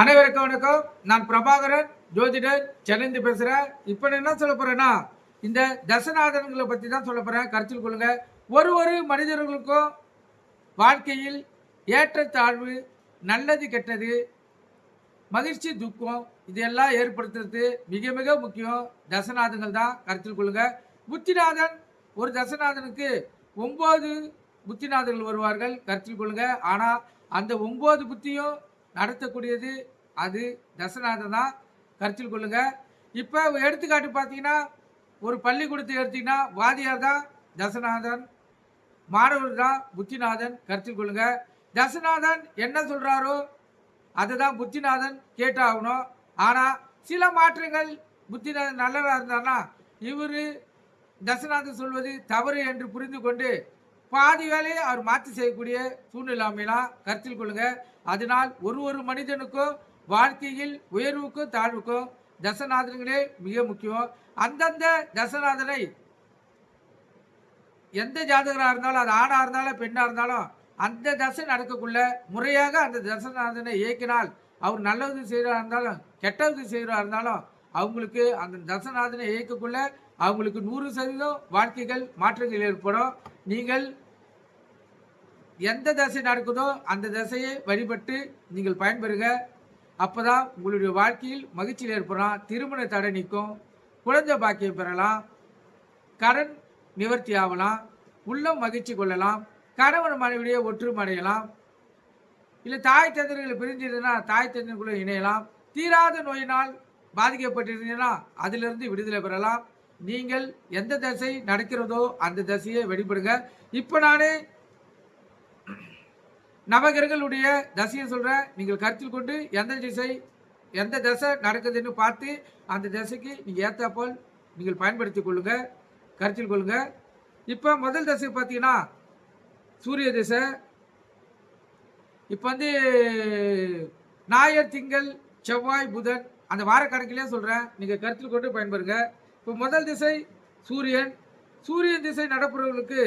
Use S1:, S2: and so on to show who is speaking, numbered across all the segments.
S1: அனைவருக்கும் வணக்கம். நான் பிரபாகரன் ஜோதிடர் சென்னைந்து பேசுகிறேன் இப்போ நான் என்ன சொல்ல போகிறேன்னா இந்த தசநாதன்களை பற்றி தான் சொல்ல போகிறேன் கருத்தில் கொள்ளுங்க. ஒரு ஒரு மனிதர்களுக்கும் வாழ்க்கையில் ஏற்றத்தாழ்வு நல்லது கெட்டது மகிழ்ச்சி துக்கம் இதெல்லாம் ஏற்படுத்துறது மிக மிக முக்கியம். தசநாதங்கள் தான் கருத்தில் கொள்ளுங்க. புத்திநாதன் ஒரு தசநாதனுக்கு ஒம்பது புத்திநாதர்கள் வருவார்கள் கருத்தில் கொள்ளுங்க. ஆனால் அந்த ஒம்பது புத்தியும் நடத்தக்கூடியது. அது தசநாதன் தான். கருத்தில் கொள்ளுங்கள் இப்போ எடுத்துக்காட்டு பார்த்தீங்கன்னா ஒரு பள்ளிக்கூடத்தை எடுத்தீங்கன்னா வாதியார் தான் தசநாதன் மாணவர் தான் புத்திநாதன் கருத்தில் கொள்ளுங்கள் தசநாதன் என்ன சொல்றாரோ அதுதான் புத்திநாதன் கேட்டாகணும். ஆனால் சில மாற்றங்கள் புத்திநாதன் நல்லதாக இருந்தார்னா இவர் தசநாதன் சொல்வது தவறு என்று புரிந்து கொண்டு பாதி வேலையை அவர் மாற்றி செய்யக்கூடிய சூழ்நிலை அமையலாம். கருத்தில் கொள்ளுங்கள் அதனால் ஒரு ஒரு மனிதனுக்கும் வாழ்க்கையில் உயர்வுக்கும் தாழ்வுக்கும் தசநாதன்களே மிக முக்கியம். அந்தந்த தசநாதனை எந்த ஜாதகராக இருந்தாலும் அது ஆணாக இருந்தாலும் பெண்ணாக இருந்தாலும் அந்த தசை நடக்கக்குள்ள முறையாக அந்த தசநாதனை இயக்கினால் அவர் நல்லது செய்கிறா இருந்தாலும் கெட்டது செய்கிறா இருந்தாலும் அவங்களுக்கு அந்த தசநாதனை இயக்கக்குள்ள அவங்களுக்கு நூறு சதவீதம் வாழ்க்கைகள் மாற்றங்கள் ஏற்படும். நீங்கள் எந்த தசை நடக்குதோ அந்த தசையை வழிபட்டு நீங்கள் பயன்பெறுங்கள் அப்போ தான் உங்களுடைய வாழ்க்கையில் மகிழ்ச்சியில் ஏற்படலாம் திருமண தடை நிற்கும் குழந்தை பாக்கியம் பெறலாம் கடன் நிவர்த்தி ஆகலாம் உள்ளம் மகிழ்ச்சி கொள்ளலாம் கணவன் மனைவிடையே ஒற்றுமடையலாம் இல்லை தாய் தந்தர்களை பிரிஞ்சிருந்தா தாய் தந்தருக்குள்ள இணையலாம். தீராத நோயினால் பாதிக்கப்பட்டிருந்தீங்கன்னா அதிலிருந்து விடுதலை பெறலாம். நீங்கள் எந்த தசை நடக்கிறதோ அந்த தசையை வெளிப்படுங்க இப்போ நானே நவகிரகங்களுடைய தசையை சொல்கிறேன் நீங்கள் கருத்தில் கொண்டு எந்த திசை எந்த தசை நடக்குதுன்னு பார்த்து அந்த தசைக்கு நீங்கள் ஏற்றாப்போல் நீங்கள் பயன்படுத்தி கொள்ளுங்க கருத்தில் கொள்ளுங்க. இப்போ முதல் தசை பார்த்தீங்கன்னா சூரிய திசை. இப்போ வந்து ஞாயிறு திங்கள் செவ்வாய் புதன் அந்த வாரக்கணக்கிலே சொல்கிறேன் நீங்கள் கருத்தில் கொண்டு பயன்பெறுங்க இப்போ முதல் திசை சூரியன். சூரியன் திசை நடப்புறவர்களுக்கு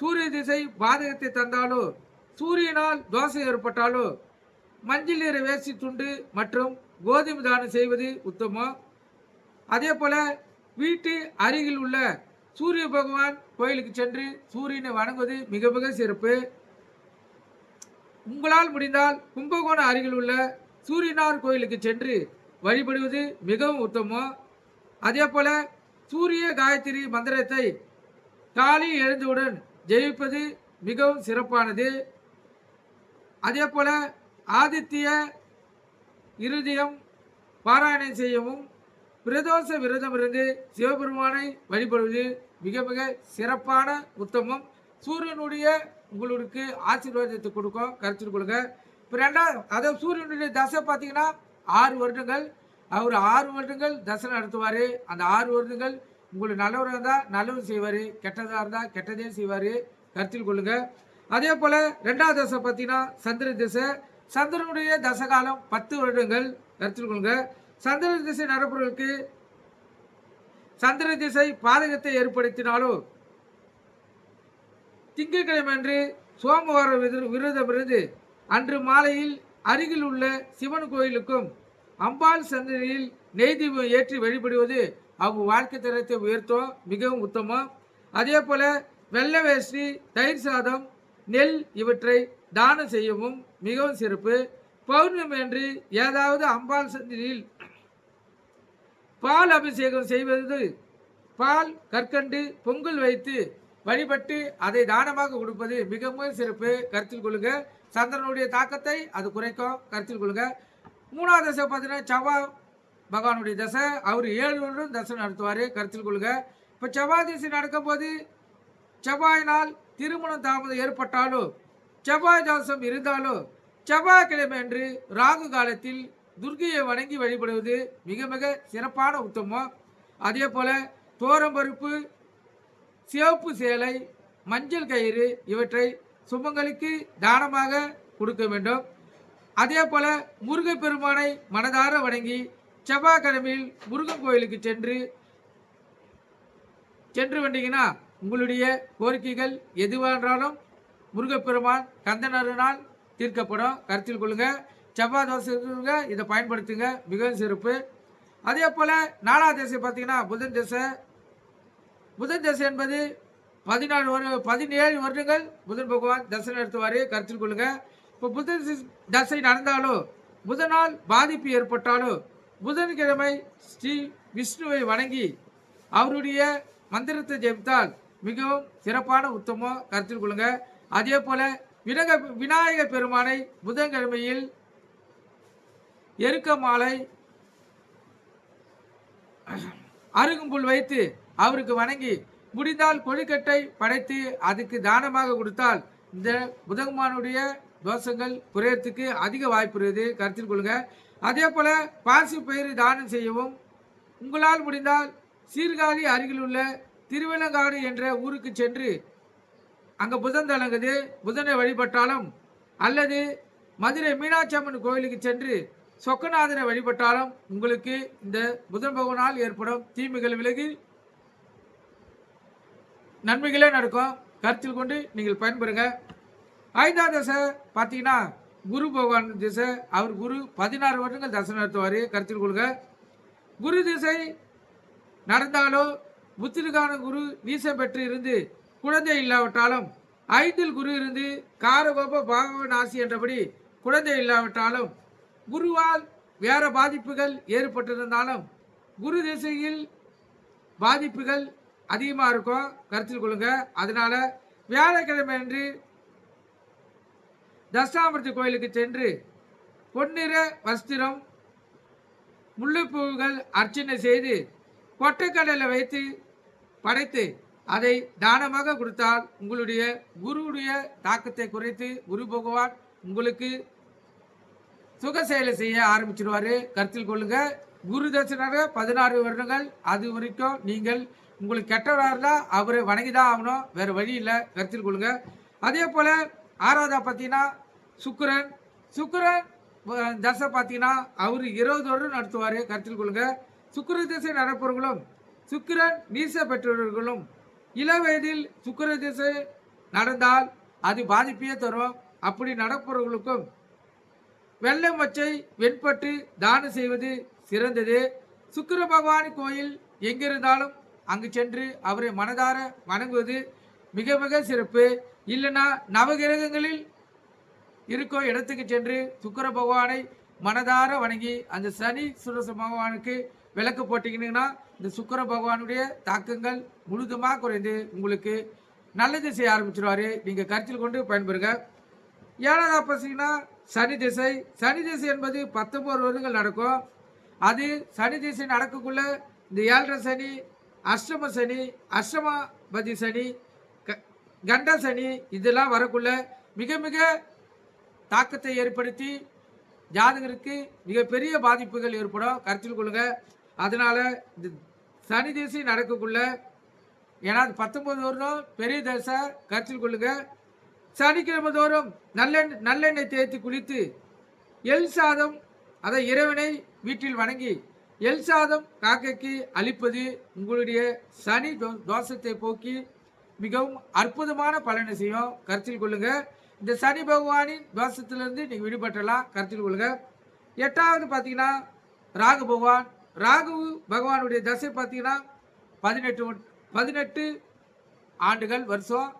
S1: சூரிய திசை பாதகத்தை தந்தாலும் சூரியனால் தோசை ஏற்பட்டாலோ மஞ்சள் நீரை வேசி துண்டு மற்றும் கோதுமை தானம் செய்வது உத்தமம். அதே போல் வீட்டு அருகில் உள்ள சூரிய பகவான் கோயிலுக்கு சென்று சூரியனை வணங்குவது மிக மிக சிறப்பு. உங்களால் முடிந்தால் கும்பகோணம் அருகில் உள்ள சூரியனார் கோயிலுக்கு சென்று வழிபடுவது மிகவும் உத்தமம். அதே போல் சூரிய காயத்ரி மந்திரத்தை காலையில் எழுந்தவுடன் ஜெயிப்பது மிகவும் சிறப்பானது. அதே போல் ஆதித்ய இருதயம் பாராயணம் செய்யவும் பிரதோஷ விரதம் இருந்து சிவபெருமானை வழிபடுவது மிக மிக சிறப்பான உத்தமம். சூரியனுடைய உங்களுக்கு ஆசீர்வாதத்தை கொடுக்கும். கருத்தில் கொடுங்க இப்போ ரெண்டாவது அதாவது சூரியனுடைய தசை பார்த்தீங்கன்னா ஆறு வருடங்கள். அவர் ஆறு வருடங்கள் தசை நடத்துவார். அந்த ஆறு வருடங்கள் உங்களுக்கு நல்லவராக இருந்தால் நல்லது செய்வார். கெட்டதாக இருந்தால் கெட்டதே செய்வார். கருத்தில் கொள்ளுங்கள் அதே போல் ரெண்டாவது தசை பார்த்தீங்கன்னா சந்திர திசை. சந்திரனுடைய தசகாலம் பத்து வருடங்கள். கருத்தில் கொள்க சந்திர திசை நடப்பவர்களுக்கு சந்திர திசை பாதகத்தை ஏற்படுத்தினாலோ திங்கட்கிழமன்று சோமவார விர- விரதம் இருந்து அன்று மாலையில் அருகில் உள்ள சிவன் கோயிலுக்கும் அம்பாள் சந்ததியில் நெய் தீபம் ஏற்றி வழிபடுவது அவங்க வாழ்க்கை தரத்தை உயர்த்தும் மிகவும் உத்தமம். அதே போல் வெள்ளை வேஷ்டி தயிர் சாதம் நெல் இவற்றை தானம் செய்யவும் மிகவும் சிறப்பு. பௌர்ணமி அன்று ஏதாவது அம்பாள் சந்ததியில் பால் அபிஷேகம் செய்வது பால் கற்கண்டு பொங்கல் வைத்து வழிபட்டு அதை தானமாக கொடுப்பது மிக மிக சிறப்பு. கருத்தில் கொள்ளுங்க சந்திரனுடைய தாக்கத்தை அது குறைக்கும். கருத்தில் கொள்ளுங்க மூணாவது தசை பார்த்தீங்கன்னா செவ்வாய் பகவானுடைய தசை. அவர் ஏழு வருடம் தசை நடத்துவார். கருத்தில் கொள்ளுங்க இப்போ செவ்வாய் திசை நடக்கும்போது செவ்வாயினால் திருமணம் தாமதம் ஏற்பட்டாலோ செவ்வாய் தோஷம் இருந்தாலோ செவ்வாய்க்கிழமை அன்று ராகு காலத்தில் துர்கையை வணங்கி வழிபடுவது மிக மிக சிறப்பான உத்தமம். அதே போல் தோரம்பருப்பு சிவப்பு சேலை மஞ்சள் கயிறு இவற்றை சுமங்களுக்கு தானமாக கொடுக்க வேண்டும். அதே போல முருகப்பெருமானை மனதார வணங்கி செவ்வாய்க்கிழமையில் முருகன் கோயிலுக்கு சென்று சென்று வந்தீங்கன்னா உங்களுடைய கோரிக்கைகள் எதுவான்றாலும் முருகப்பெருமான் கந்தனருனால் தீர்க்கப்படும். கருத்தில் கொள்ளுங்க. செவ்வாய் தோசை இருக்கிறவங்க இதை பயன்படுத்துங்க. மிகவும் சிறப்பு. அதே போல் நாலாம் திசை பார்த்தீங்கன்னா புதன் தசை புதன் தசை என்பது பதினாலு வரு பதினேழு வருடங்கள் புதன் பகவான் தசை நடத்துவார். கருத்தில் கொள்ளுங்க. இப்போ புதன் தசை நடந்தாலோ புதனால் பாதிப்பு ஏற்பட்டாலோ புதன்கிழமை ஸ்ரீ விஷ்ணுவை வணங்கி அவருடைய மந்திரத்தை ஜெபித்தால் மிகவும் சிறப்பான உத்தமோ கருத்தில் கொள்ளுங்க. அதே போல வினக விநாயக பெருமானை புதன்கிழமையில் எருக்க மாலை அருகும்புல் வைத்து அவருக்கு வணங்கி முடிந்தால் கொழுக்கட்டை படைத்து அதுக்கு தானமாக கொடுத்தால் இந்த புதகுமானுடைய தோஷங்கள் குறையறதுக்கு அதிக வாய்ப்பு இருக்குது. கருத்தில் கொள்ளுங்க. அதே போல பாசி பயிர் தானம் செய்யவும் உங்களால் முடிந்தால் சீர்காழி அருகில் உள்ள திருவிலங்காடு என்ற ஊருக்கு சென்று அங்கே புதன் தலங்குது. புதனை வழிபட்டாலும் அல்லது மதுரை மீனாட்சி அம்மன் கோயிலுக்கு சென்று சொக்கநாதனை வழிபட்டாலும் உங்களுக்கு இந்த புதன் பகவனால் ஏற்படும் தீமைகள் விலகி நன்மைகளே நடக்கும். கருத்தில் கொண்டு நீங்கள் பயன்பெறுங்க. ஐந்தாம் தசை பார்த்தீங்கன்னா குரு பகவான் திசை. அவர் குரு பதினாறு வருடங்கள் தசை நடத்துவார். கருத்தில் கொள்க. குரு திசை நடந்தாலோ புத்திரிகான குரு நீசம் பெற்று இருந்து குழந்தை இல்லாவிட்டாலும் ஐந்தில் குரு இருந்து காரகோப பாகவ நாசி என்றபடி குழந்தை இல்லாவிட்டாலும் குருவால் வேற பாதிப்புகள் ஏற்பட்டிருந்தாலும் குரு திசையில் பாதிப்புகள் அதிகமாக இருக்கும். கருத்தில் கொள்ளுங்க. அதனால வியாழக்கிழமை அன்று தசாமூர்த்தி கோயிலுக்கு சென்று பொன்னிற வஸ்திரம் முல்லைப்பூவுகள் அர்ச்சனை செய்து கொட்டைக்கடலை வைத்து படைத்து அதை தானமாக கொடுத்தால் உங்களுடைய குருவுடைய தாக்கத்தை குறைத்து குரு பகவான் உங்களுக்கு சுக செயலை செய்ய ஆரம்பிச்சிடுவார் கருத்தில் கொள்ளுங்க. குரு தட்சணாக பதினாறு வருடங்கள். அது வரைக்கும் நீங்கள் உங்களுக்கு கெட்டவராக இருந்தால் அவரை வணங்கி தான் ஆகணும். வேறு வழி இல்லை. கருத்தில் கொள்ளுங்க. அதே போல் ஆறாவதா பார்த்தீங்கன்னா சுக்கரன். சுக்கரன் தசை பார்த்தீங்கன்னா அவர் இருபது வருடம் நடத்துவார். கருத்தில் கொள்ளுங்க. சுக்கர தசை நடப்பவர்களும் சுக்கிரன் நீச பெற்றவர்களும் இள வயதில் சுக்கிர திசை நடந்தால் அது பாதிப்பையே தரும். அப்படி நடப்பவர்களுக்கும் வெள்ளை மச்சை வெண்பட்டு தானம் செய்வது சிறந்தது. சுக்கிர பகவான் கோயில் எங்கிருந்தாலும் அங்கு சென்று அவரை மனதார வணங்குவது மிக மிக சிறப்பு. இல்லைன்னா நவகிரகங்களில் இருக்கும் இடத்துக்கு சென்று சுக்கிர பகவானை மனதார வணங்கி அந்த சனி சுரச பகவானுக்கு விளக்கு போட்டிங்கன்னா இந்த சுக்கிர பகவானுடைய தாக்கங்கள் முழுதுமாக குறைந்து உங்களுக்கு நல்லது செய்ய ஆரம்பிச்சிருவாரு. நீங்கள் கருத்தில் கொண்டு பயன்பெறுங்க. ஏழாவது பார்த்தீங்கன்னா சனி திசை. சனி திசை என்பது பத்தொம்பது வருடங்கள் நடக்கும். அது சனி திசை நடக்கக்குள்ள இந்த ஏழரை சனி அஷ்டம சனி அஷ்டமபதி சனி க- கண்ட சனி இதெல்லாம் வரக்குள்ள மிக மிக தாக்கத்தை ஏற்படுத்தி ஜாதகருக்கு மிகப்பெரிய பாதிப்புகள் ஏற்படும். கருத்தில் கொள்ளுங்கள் அதனால் இந்த சனி திசை நடக்கக்குள்ள. ஏன்னா பத்தொன்பது வருடம் பெரிய தசை கருத்தில் கொள்ளுங்க. சனிக்கிழமை தோறும் நல்லெண்ணெய் நல்லெண்ணெய் தேய்த்து குளித்து எல் சாதம் அதை இறைவனை வீட்டில் வணங்கி எல் சாதம் காக்கைக்கு அளிப்பது உங்களுடைய சனி தோ தோஷத்தை போக்கி மிகவும் அற்புதமான பலனை செய்யும். கருத்தில் கொள்ளுங்க. இந்த சனி பகவானின் தோஷத்திலிருந்து நீங்கள் விடுபட்டலாம் கருத்தில் கொள்ளுங்க. எட்டாவது பார்த்தீங்கன்னா ராகு பகவான் ராகு பகவானுடைய தசை பார்த்தீங்கன்னா பதினெட்டு பதினெட்டு ஆண்டுகள் வருஷம்.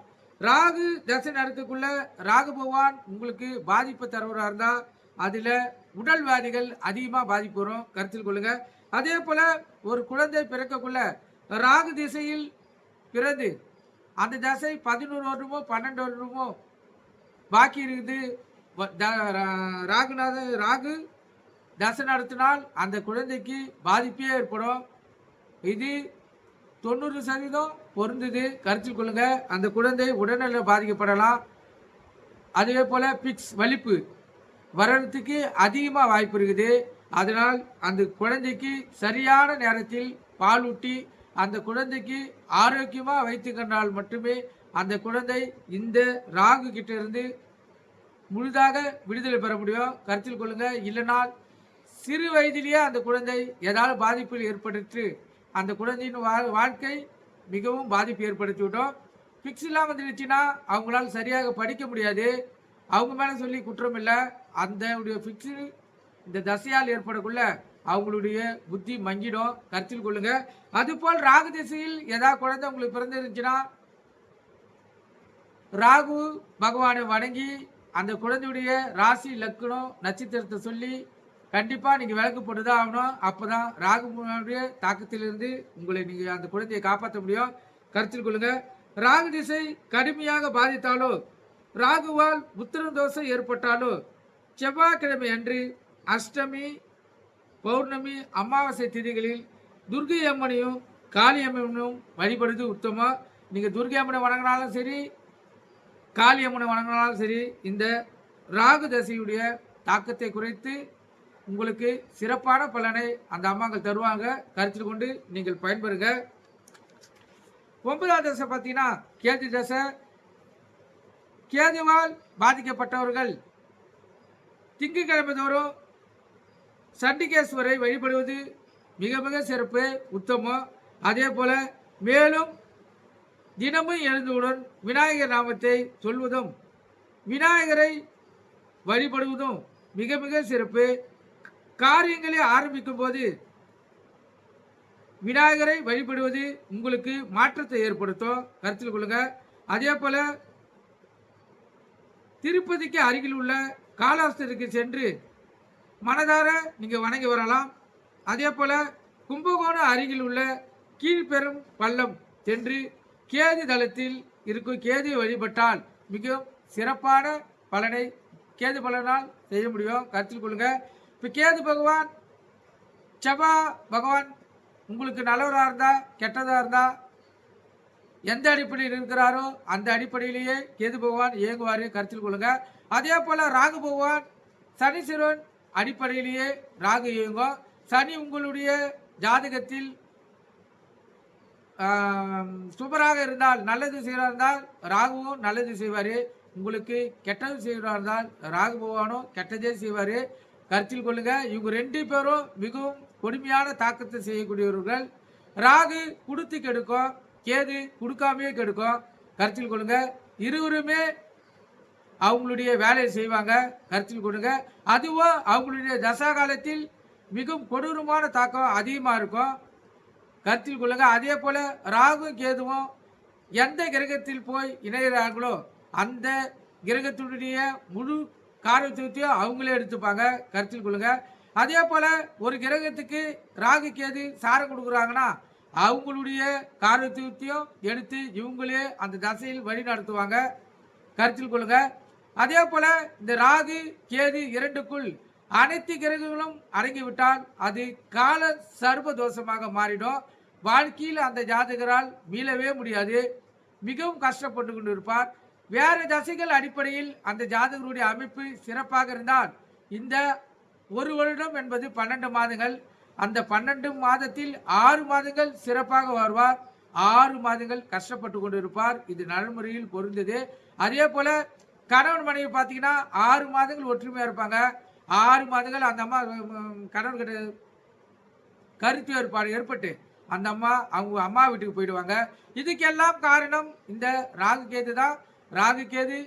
S1: ராகு தசை நேரத்துக்குள்ள ராகு பகவான் உங்களுக்கு பாதிப்பு தருவராக இருந்தால் அதில் உடல் வியாதிகள் அதிகமாக பாதிப்பு வரும். கருத்தில் கொள்ளுங்கள் அதே போல் ஒரு குழந்தை பிறக்கக்குள்ள ராகு திசையில் பிறந்து அந்த தசை பதினோரு வருடமோ பன்னெண்டு வருடமோ பாக்கி இருக்குது. ராகுநாத ராகு தசை நடத்தினால் அந்த குழந்தைக்கு பாதிப்பே ஏற்படும். இது தொண்ணூறு சதவீதம் பொருந்தது. கருத்தில் கொள்ளுங்க. அந்த குழந்தை உடல்நல பாதிக்கப்படலாம். அதே போல் பிக்ஸ் வலிப்பு வர்றதுக்கு அதிகமாக வாய்ப்பு இருக்குது. அதனால் அந்த குழந்தைக்கு சரியான நேரத்தில் பால் ஊட்டி அந்த குழந்தைக்கு ஆரோக்கியமாக வைத்துக்கொண்டால் மட்டுமே அந்த குழந்தை இந்த ராகு கிட்ட இருந்து முழுதாக விடுதலை பெற முடியும். கருத்தில் கொள்ளுங்கள் இல்லைனால் சிறு வயதிலேயே அந்த குழந்தை ஏதாவது பாதிப்பில் ஏற்படுத்தி அந்த குழந்தையின் வா வாழ்க்கை மிகவும் பாதிப்பு ஏற்படுத்தி விட்டோம். ஃபிக்ஸ் இல்லாமல் வந்துருச்சுன்னா அவங்களால சரியாக படிக்க முடியாது. அவங்க மேலே சொல்லி குற்றம் இல்லை. அந்த ஃபிக்ஸு இந்த தசையால் ஏற்படக்குள்ள அவங்களுடைய புத்தி மங்கிடும். கருத்தில் கொள்ளுங்க. அதுபோல் ராகு திசையில் ஏதாவது குழந்தை உங்களுக்கு பிறந்திருந்துச்சுன்னா ராகு பகவானை வணங்கி அந்த குழந்தையுடைய ராசி லக்கணம் நட்சத்திரத்தை சொல்லி கண்டிப்பாக நீங்கள் விளக்கு போட்டு தான் ஆகணும். அப்போ தான் ராகுடைய தாக்கத்திலிருந்து உங்களை நீங்கள் அந்த குழந்தையை காப்பாற்ற முடியும். கருத்தில் கொள்ளுங்கள் ராகு திசை கடுமையாக பாதித்தாலோ ராகுவால் உத்திரம் தோசை ஏற்பட்டாலோ செவ்வாய்க்கிழமை அன்று அஷ்டமி பௌர்ணமி அமாவாசை திதிகளில் துர்கை அம்மனையும் காளியம்மனும் வழிபடுது வழிபடுவது உத்தமம். நீங்கள் துர்கை அம்மனை வணங்கினாலும் சரி காளியம்மனை வணங்கினாலும் சரி இந்த ராகு தசையுடைய தாக்கத்தை குறைத்து உங்களுக்கு சிறப்பான பலனை அந்த அம்மாங்கள் தருவாங்க. கருத்தில் கொண்டு நீங்கள் பயன்பெறுங்க. ஒன்பதாம் தசை பார்த்தீங்கன்னா கேது தசை. கேதுவால் பாதிக்கப்பட்டவர்கள் திங்கட்கிழமை தோறும் சண்டிகேஸ்வரை வழிபடுவது மிக மிக சிறப்பு உத்தமம். அதே போல மேலும் தினமும் எழுந்தவுடன் விநாயகர் நாமத்தை சொல்வதும் விநாயகரை வழிபடுவதும் மிக மிக சிறப்பு. காரியங்களை ஆரம்பிக்கும் போது விநாயகரை வழிபடுவது உங்களுக்கு மாற்றத்தை ஏற்படுத்தும். கருத்தில் கொள்ளுங்க. அதே போல திருப்பதிக்கு அருகில் உள்ள காலாஸ்தருக்கு சென்று மனதார நீங்கள் வணங்கி வரலாம். அதே போல கும்பகோணம் அருகில் உள்ள கீழ்பெரும் பள்ளம் சென்று கேது தளத்தில் இருக்கும் கேது வழிபட்டால் மிகவும் சிறப்பான பலனை கேது பலனால் செய்ய முடியும். கருத்தில் கொள்ளுங்க. இப்போ கேது பகவான் செவ்வா பகவான் உங்களுக்கு நல்லவராக இருந்தால் கெட்டதாக இருந்தால் எந்த அடிப்படையில் இருக்கிறாரோ அந்த அடிப்படையிலேயே கேது பகவான் இயங்குவார் கருத்தில் கொள்ளுங்கள் அதே போல் ராகு பகவான் சனீஸ்வரன் அடிப்படையிலேயே ராகு இயங்கும். சனி உங்களுடைய ஜாதகத்தில் சுபராக சூப்பராக இருந்தால் நல்லது செய்கிறா இருந்தால் ராகுவும் நல்லது செய்வார். உங்களுக்கு கெட்டது செய்கிறா இருந்தால் ராகு பகவானும் கெட்டதே செய்வார். கருத்தில் கொள்ளுங்க. இவங்க ரெண்டு பேரும் மிகவும் கொடுமையான தாக்கத்தை செய்யக்கூடியவர்கள். ராகு கொடுத்து கெடுக்கும் கேது கொடுக்காமையே கெடுக்கும். கருத்தில் கொள்ளுங்க. இருவருமே அவங்களுடைய வேலையை செய்வாங்க. கருத்தில் கொடுங்க அதுவும் அவங்களுடைய தசா காலத்தில் மிகவும் கொடூரமான தாக்கம் அதிகமாக இருக்கும். கருத்தில் கொள்ளுங்க. அதே போல் ராகு கேதுவும் எந்த கிரகத்தில் போய் இணைகிறார்களோ அந்த கிரகத்தினுடைய முழு காரத்துவத்தையும் அவங்களே எடுத்துப்பாங்க. கருத்தில் கொள்ளுங்க. அதே போல ஒரு கிரகத்துக்கு ராகு கேது சாரம் கொடுக்குறாங்கன்னா அவங்களுடைய காரத்துவத்தையும் எடுத்து இவங்களே அந்த தசையில் வழி நடத்துவாங்க. கருத்தில் கொள்ளுங்க. அதே போல இந்த ராகு கேது இரண்டுக்குள் அனைத்து கிரகங்களும் அடங்கிவிட்டால் அது கால சர்வ தோஷமாக மாறிடும். வாழ்க்கையில் அந்த ஜாதகரால் மீளவே முடியாது. மிகவும் கஷ்டப்பட்டு கொண்டு இருப்பார் வேறு தசைகள் அடிப்படையில் அந்த ஜாதகருடைய அமைப்பு சிறப்பாக இருந்தால் இந்த ஒரு வருடம் என்பது பன்னெண்டு மாதங்கள். அந்த பன்னெண்டு மாதத்தில் ஆறு மாதங்கள் சிறப்பாக வருவார் ஆறு மாதங்கள் கஷ்டப்பட்டு கொண்டு இருப்பார் இது நடைமுறையில் பொருந்தது. அதே போல கணவன் மனைவி பார்த்தீங்கன்னா ஆறு மாதங்கள் ஒற்றுமையாக இருப்பாங்க. ஆறு மாதங்கள் அந்த அம்மா கணவன் கிட்ட கருத்து ஏற்பாடு ஏற்பட்டு அந்த அம்மா அவங்க அம்மா வீட்டுக்கு போயிடுவாங்க. இதுக்கெல்லாம் காரணம் இந்த ராகு கேது தான். ராகு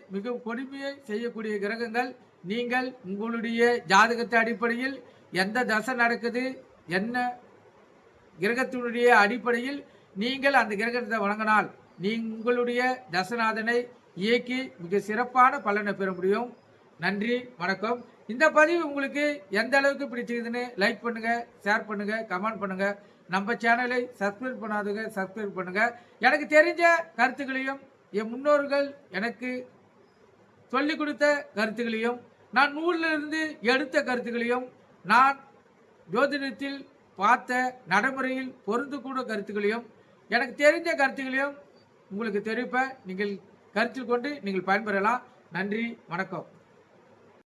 S1: மிகவும் கொடுமையை செய்யக்கூடிய கிரகங்கள். நீங்கள் உங்களுடைய ஜாதகத்தை அடிப்படையில் எந்த தசை நடக்குது என்ன கிரகத்தினுடைய அடிப்படையில் நீங்கள் அந்த கிரகத்தை வழங்கினால் நீ- உங்களுடைய தசநாதனை இயக்கி மிக சிறப்பான பலனை பெற முடியும். நன்றி வணக்கம். இந்த பதிவு உங்களுக்கு எந்த அளவுக்கு பிடிச்சிருக்குதுன்னு லைக் பண்ணுங்கள் ஷேர் பண்ணுங்கள் கமெண்ட் பண்ணுங்கள் நம்ம சேனலை சப்ஸ்கிரைப் பண்ணாதவங்க சப்ஸ்கிரைப் பண்ணுங்கள் எனக்கு தெரிஞ்ச கருத்துக்களையும் என் முன்னோர்கள் எனக்கு சொல்லிக் கொடுத்த கருத்துக்களையும் நான் நூலில் இருந்து எடுத்த கருத்துக்களையும் நான் ஜோதிடத்தில் பார்த்த நடைமுறையில் பொருந்தக்கூட கருத்துக்களையும் எனக்கு தெரிஞ்ச கருத்துக்களையும் உங்களுக்கு தெரிவிப்ப நீங்கள் கருத்தில் கொண்டு நீங்கள் பயன்பெறலாம். நன்றி வணக்கம்.